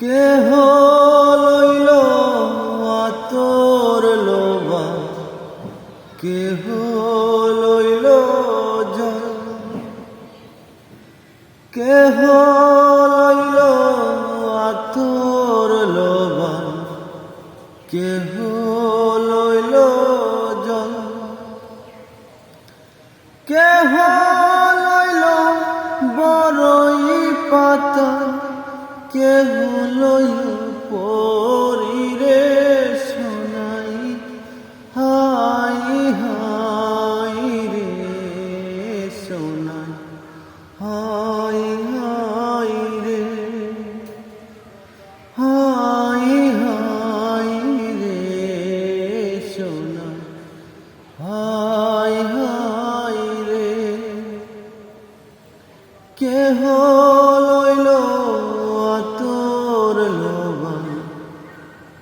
কেহ লইল আতর লোবা কেহ লইল জল কেহ লইল আতর লোবা কেহ লইল জল কেহ লইল বড়ই পাতা? কেহ লইল পরিরে শোনাই হাই রে হাই হাই রে, হাই হাই রে হাই হাই রে।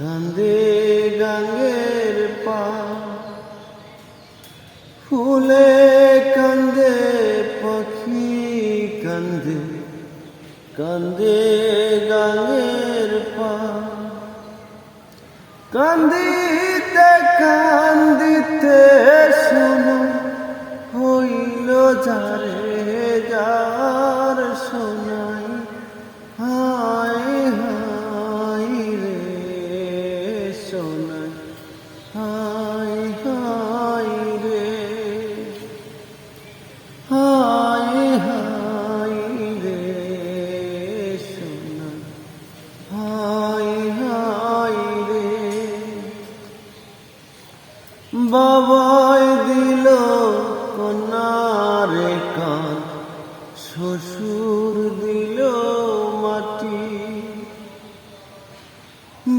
কান্দে গাঙ্গের পা। ফুলে কান্দে, পাখি কান্দে কান্দে গাঙ্গের পা। কান্দিতে কান্দিতে শোনো হইল যারে বাবাই দিল কন্যারে কান, শ্বশুর দিল মাটি।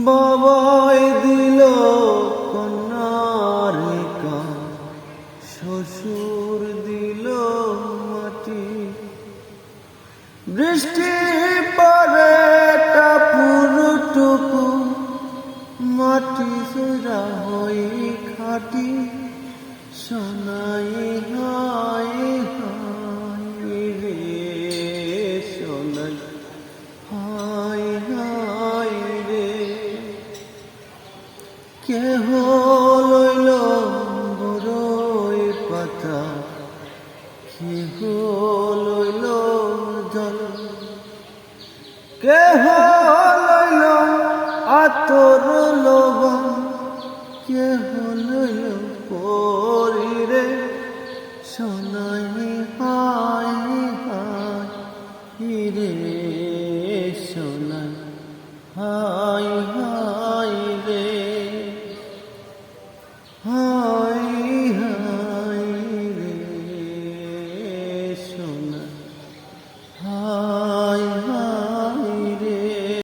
বাবাই দিল কন্যারে কান, শ্বশুর দিল মাটি। বৃষ্টি খাটি সোনাই হাই হাই রে, সোনাই হাই হাই রে। কেহ লইল বড়ই পাতা, কেহ লইল জল। কেহ লইল আতর লবণ কেহ লইল পরিরে সোনাই হাই হাই রে সোনাই হাই